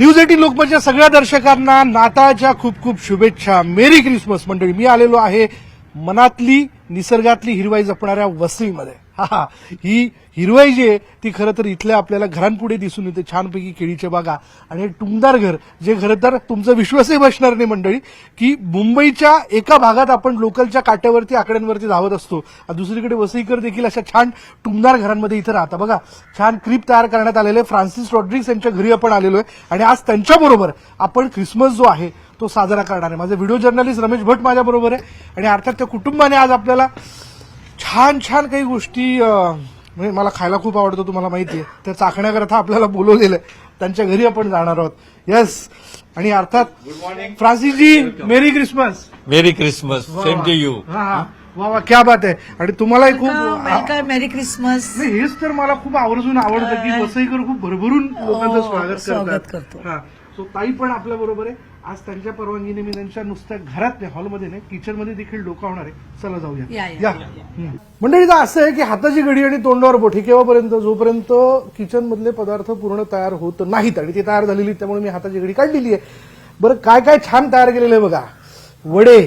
News eighteen लोकमतच्या सगळ्या दर्शकांना नाताळच्या खूप खूप शुभेच्छा. मेरी क्रिसमस मंडळी. मी आलेलो आहे मनातली निसर्गातली हिरवाई जपणाऱ्या वसईमध्ये. हा ही. हिरवाई जी आहे ती खरं तर इथल्या आपल्याला घरांपुढे दिसून येते. छानपैकी केळीच्या बागा आणि हे टुमदार घर जे खरं तर तुमचा विश्वासही बसणार नाही मंडळी की मुंबईच्या एका भागात आपण लोकलच्या काट्यावरती आकड्यांवरती धावत असतो. दुसरीकडे वसईकर देखील अशा छान टुमदार घरांमध्ये इथं राहता बघा छान क्रीप तयार करण्यात आलेले फ्रान्सिस रॉड्रिक्स यांच्या घरी आपण आलेलो आहे. आणि आज त्यांच्याबरोबर आपण ख्रिसमस जो आहे तो साजरा करणार आहे. माझे व्हिडिओ जर्नलिस्ट रमेश भट माझ्याबरोबर आहे. आणि अर्थात त्या कुटुंबाने आज आपल्याला छान छान काही गोष्टी म्हणजे मला खायला खूप आवडतं तुम्हाला माहिती आहे. त्या चाखण्याकरता आपल्याला बोलवलेलं आहे. त्यांच्या घरी आपण जाणार आहोत. येस आणि अर्थात फ्रान्सिसजी merry Christmas. Merry Christmas. Same to you हा वा वा क्या बात आहे. आणि तुम्हालाही खूप वेलकम मेरी क्रिसमस नाही हेच तर मला खूप आवर्जून आवडतं की वसईकर खूप भरभरून लोकांचं स्वागत हो, स्वागत करतात. करतो. हा. सो ताई पण आपल्या बरोबर आहे. आज त्यांच्या परवानगीने मी त्यांच्या नुसत्या घरात नाही हॉलमध्ये नाही किचनमध्ये देखील डोका होणार आहे. चला जाऊया. या. मंडळीचं असं आहे की हाताची घडी आणि तोंडावर हे केव्हापर्यंत जोपर्यंत किचन मधले पदार्थ पूर्ण तयार होत नाहीत आणि ते तयार झालेली त्यामुळे मी हाताची घडी काढलेली आहे. बरं काय काय छान तयार केलेलं आहे बघा. वडे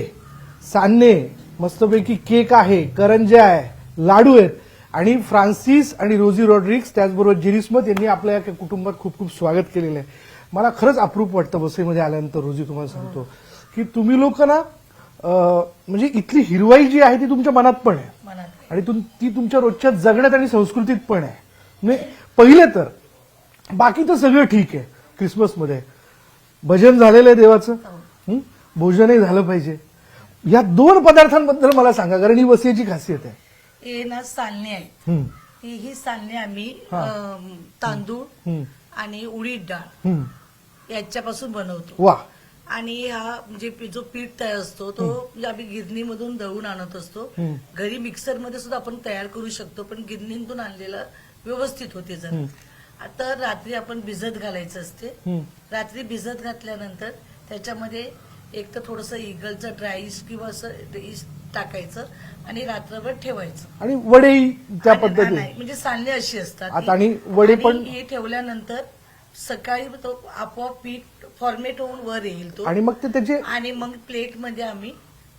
सान्ने मस्तपैकी केक आहे करंज्या आहे लाडू आहेत. आणि फ्रान्सिस आणि रोजी रॉड्रिक्स त्याचबरोबर जिरिस्मत यांनी आपल्या कुटुंबात खूप खूप स्वागत केलेलं आहे. मला खरंच अप्रूप वाटतं वसईमध्ये आल्यानंतर रोजी तुम्हाला सांगतो. की तुम्ही लोक ना म्हणजे इथली हिरवाई जी आहे ती तुमच्या मनात पण आहे. मनात आणि तुम ती तुमच्या रोजच्या जगण्यात आणि संस्कृतीत पण आहे. म्हणजे पहिले तर बाकी तर सगळं ठीक आहे क्रिसमसमध्ये. भजन झालेलं आहे देवाचं. हं? भोजनही झालं पाहिजे. या दोन पदार्थांबद्दल मला सांगा कारण ही वसियाची खासियत आहे. ना सालणे आहे हं, सालणे आम्ही तांदूळ आणि उडीद डाळ. याच्यापासून बनवतो. वा. आणि हा म्हणजे जो पीठ तयार असतो तो म्हणजे आम्ही गिरणीमधून दळून आणत असतो. घरी मिक्सरमध्ये सुद्धा आपण तयार करू शकतो पण गिरणीतून आणलेलं व्यवस्थित होते जरा. आता रात्री आपण भिजत घालायचं असते. रात्री भिजत घातल्यानंतर त्याच्यामध्ये एक तर थोडस इगलचं ड्राय इस्ट किंवा असं इस्ट टाकायचं आणि रात्रभर ठेवायचं. आणि वडेही त्या नाही, म्हणजे सांडले अशी असतात. आणि वडे पण- हे ठेवल्यानंतर सकाळी तो आपोआप पीठ फॉर्मेट होऊन वर येईल तो आणि मग ते त्याचे आणि मग प्लेटमध्ये आम्ही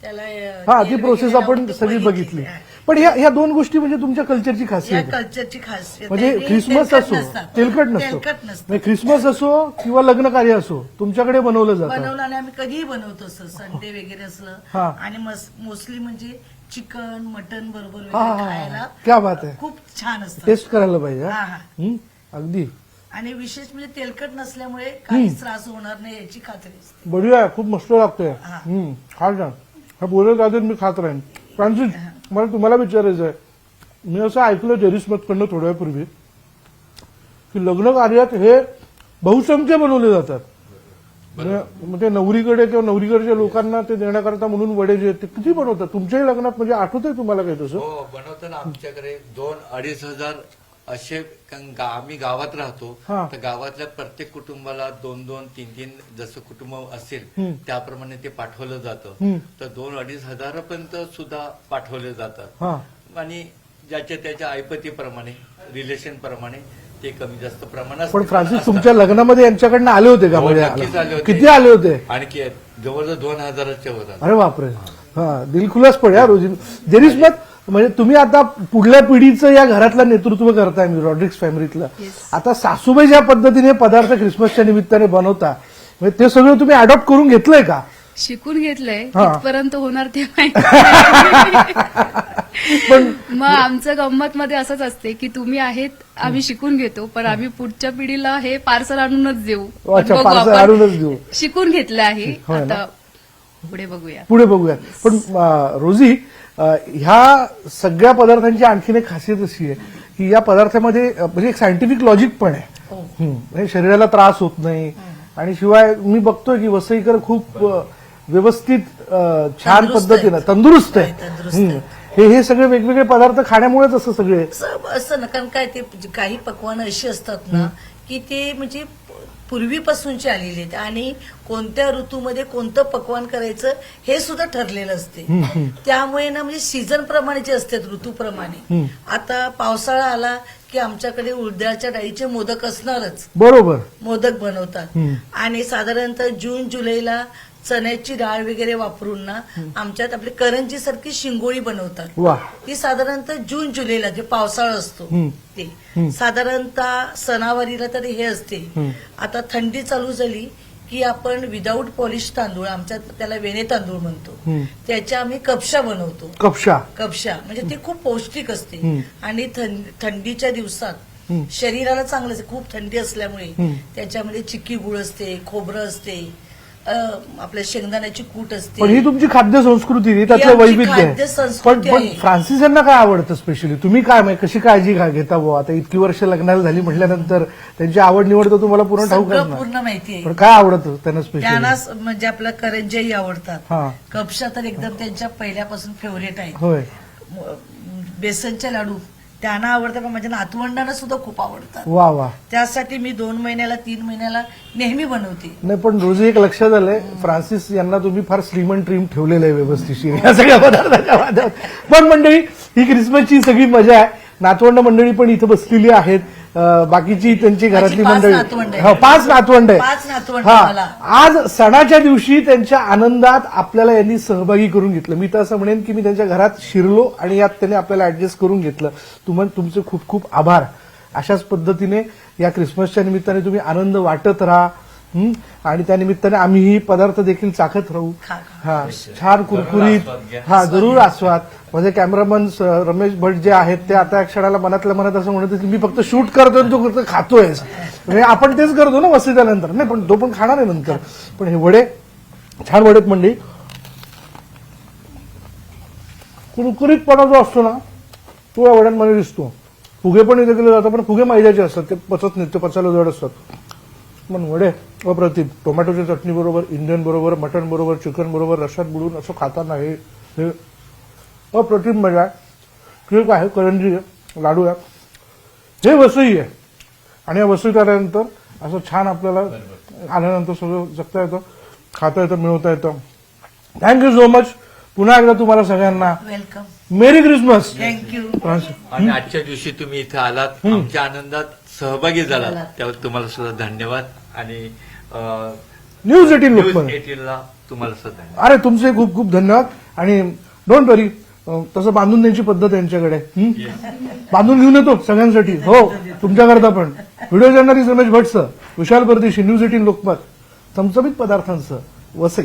त्याला हा ती प्रोसेस आपण सगळी बघितली. पण ह्या ह्या दोन गोष्टी म्हणजे तुमच्या कल्चरची खासियत आहे कल्चरची खासियत म्हणजे आहे. ख्रिसमस तेलकट असो नसतात. तेलकट नसतो तेलकट नसतं म्हणजे ख्रिसमस असो किंवा लग्न कार्य असो तुमच्याकडे बनवलं जातं बनवलं आणि आम्ही कधीही बनवतो असं संडे वगैरे हा. असलं आणि मोस्टली म्हणजे चिकन मटन बरोबर हा वगैरे हा खायला हा क्या बात आहे खूप छान असतं टेस्ट करायला पाहिजे हा? हा हा हं? अगदी आणि विशेष म्हणजे तेलकट नसल्यामुळे काहीच त्रास होणार नाही याची खात्री असते. बढिया आहे खूप मस्त लागतंय. हा. हं, खा छान हा बोलत राहते मी खात राहीन. फ्रान्सिस मला तुम्हाला विचारायचं आहे मी असं ऐकलं जेरिसमतकडनं थोड्या वेळापूर्वी की लग्न कार्यात हे बहुसंख्य बनवले जातात. म्हणजे मग ते नवरीकडे किंवा नवरीकडच्या लोकांना ते देण्याकरता म्हणून वडे जे आहेत ते किती बनवतात? तुमच्याही लग्नात म्हणजे आठवतंय तुम्हाला काही तसं? हो बनवताना आमच्याकडे दोन अडीच हजार असे आम्ही गावात राहतो हा. तर गावातल्या प्रत्येक कुटुंबाला दोन दोन तीन तीन जसं कुटुंब असेल. त्याप्रमाणे ते पाठवलं जातं. तर दोन अडीच हजारापर्यंत सुद्धा पाठवले जातात. हा. आणि ज्याच्या त्याच्या ऐपतीप्रमाणे रिलेशन प्रमाणे ते कमी जास्त प्रमाणात पण फ्रान्सिस तुमच्या लग्नामध्ये यांच्याकडनं आले होते का हो, म्हणजे नक्कीच आले होते. किती आले होते? आणखी जवळजवळ दोन हजाराचे होतात अरे बापरे. हा दिलखुलास पड या रोजी. जेरिस्मत म्हणजे तुम्ही आता पुढल्या पिढीचं या घरातलं नेतृत्व करताय मी रॉड्रिक्स फॅमिलीतलं आता सासूबाई ज्या पद्धतीने पदार्थ ख्रिसमसच्या निमित्ताने बनवता म्हणजे ते सगळं तुम्ही अडॉप्ट करून घेतलंय का शिकून घेतलंय. कितपर्यंत होणार ते. पण मग आमचं गंमत मध्ये असंच असते की तुम्ही आहेत आम्ही शिकून घेतो पण आम्ही पुढच्या पिढीला हे पार्सल आणूनच देऊ आपण. आणूनच देऊ. शिकून घेतलं आहे? आता पुढे बघूया पुढे बघूया पण रोजी ह्या सगळ्या पदार्थांची आणखीन एक खासियत अशी आहे की या पदार्थामध्ये म्हणजे एक सायंटिफिक लॉजिक पण आहे हो. म्हणजे शरीराला त्रास होत नाही आणि शिवाय मी बघतोय की वसईकर खूप व्यवस्थित छान पद्धतीनं. तंदुरुस्त आहे हं. आहे. हे हे सगळे वेगवेगळे पदार्थ खाण्यामुळेच असं सगळे असं ना कारण काय ते काही पकवानं अशी असतात ना की ते म्हणजे पूर्वीपासूनची आलेली आहेत. आणि कोणत्या ऋतूमध्ये कोणतं पकवान करायचं हे सुद्धा ठरलेलं असते. त्यामुळे ना म्हणजे सीझन प्रमाणेचे असतात ऋतूप्रमाणे आता पावसाळा आला की आमच्याकडे उडद्याच्या डाळीचे मोदक असणारच. बरोबर. मोदक बनवतात. आणि साधारणतः जून जुलैला चण्याची डाळ वगैरे वापरून ना आमच्यात आपली करंजी सारखी शिंगोळी बनवतात. वा. ती साधारणतः जून जुलैला जे पावसाळा असतो ते. साधारणतः सणावारीला तरी हे असते. आता थंडी चालू झाली की आपण विदाऊट पॉलिश तांदूळ आमच्यात त्याला वेणे तांदूळ म्हणतो. त्याच्या आम्ही कपशा बनवतो. कपशा. कपशा. म्हणजे ते खूप पौष्टिक असते. आणि थंडीच्या दिवसात शरीराला चांगलं असते. खूप थंडी असल्यामुळे त्याच्यामध्ये चिक्की गुळ असते खोबरं असते. आपल्या शेंगदाण्याची कूट पण असते ही तुमची खाद्य संस्कृती त्यातलं वैविध्य आहे. पण पण. फ्रान्सिस यांना काय आवडतं स्पेशली तुम्ही काय म्हणजे कशी काळजी घेता बुवा? आता इतकी वर्ष लग्नाला झाली म्हटल्यानंतर त्यांची आवड निवड तर तुम्हाला पूर्ण ठाऊक पूर्ण माहिती पण आहे काय आवडतं त्यांना स्पेशली त्यांना म्हणजे आपल्या करंजाही आवडतात. कपशा तर एकदम त्यांच्या पहिल्यापासून फेवरेट आहे होय. म- बेसनचे लाडू. त्यांना आवडतात पण माझ्या नातवंडांना सुद्धा खूप आवडतात. वा वा. त्यासाठी मी दोन महिन्याला तीन महिन्याला नेहमी बनवते. नाही पण रोजी एक लक्षात आलंय फ्रान्सिस यांना तुम्ही फार श्रीमंत ट्रीम ठेवलेलं आहे व्यवस्थितशीर या सगळ्या पदार्थाच्या माध्यमात पण मंडळी ही क्रिसमसची सगळी मजा आहे. नातवंड मंडळी पण इथं बसलेली आहेत. बाकीची त्यांची घरातली मंडळी. हो, पाच नातवंड. आहे पाच नातवंड हा. आज सणाच्या दिवशी त्यांच्या आनंदात आपल्याला यांनी सहभागी करून घेतलं. मी तर असं म्हणेन की मी त्यांच्या घरात शिरलो आणि यात त्यांनी आपल्याला ऍडजस्ट करून घेतलं. तुम्हाला तुमचे खूप खूप आभार. अशाच पद्धतीने या क्रिसमसच्या निमित्ताने तुम्ही आनंद वाटत राहा हं? आणि त्या निमित्ताने आम्हीही पदार्थ देखील चाखत राहू. हा छान कुरकुरीत. हा जरूर आस्वाद. माझे कॅमेरामन रमेश भट जे आहेत ते आता या क्षणाला मनातल्या मनात असं म्हणत की मी फक्त शूट करतोय तो तू फक्त खातोय म्हणजे आपण तेच करतो ना वसतिल्यानंतर नाही पण तो पण खाणार आहे नंतर. पण हे वडे छान वडेत मंडळी. कुरकुरीतपणा जो असतो ना तो या वड्यांमध्ये दिसतो. फुगे पण इथे केले जातात पण फुगे मैद्याचे असतात. ते पचत नाहीत ते पचायला जड असतात. पण वडे अप्रतिम. टोमॅटोच्या चटणी बरोबर इंडियन बरोबर मटण बरोबर चिकन बरोबर रशात बुडून असं खाताना हे हे अप्रतिम मजा आहे केक आहे करंजी आहे लाडू आहे हे वसई आहे. आणि या वसईत आल्यानंतर असं छान आपल्याला आल्यानंतर सगळं जगता येतं खाता येतं मिळवता येतं. थँक्यू सो मच पुन्हा एकदा तुम्हाला सगळ्यांना वेलकम मेरी क्रिसमस थँक्यू आणि आजच्या दिवशी तुम्ही इथं आलात आमच्या आनंदात सहभागी झालात. त्यावर तुम्हाला सुद्धा धन्यवाद. आणि न्यूज एटीन न्यूज एटीनला तुम्हाला सुद्धा धन्यवाद. अरे तुमचे खूप खूप धन्यवाद. आणि डोंट वरी तसं बांधून द्यायची पद्धत आहे यांच्याकडे. हं? बांधून घेऊन येतो सगळ्यांसाठी. हो तुमच्याकरता पण. व्हिडिओ जर्नलिस्ट रमेश भटसं विशाल परदेशी न्यूज एटीन लोकमत चमचमीत पदार्थांचं वसई.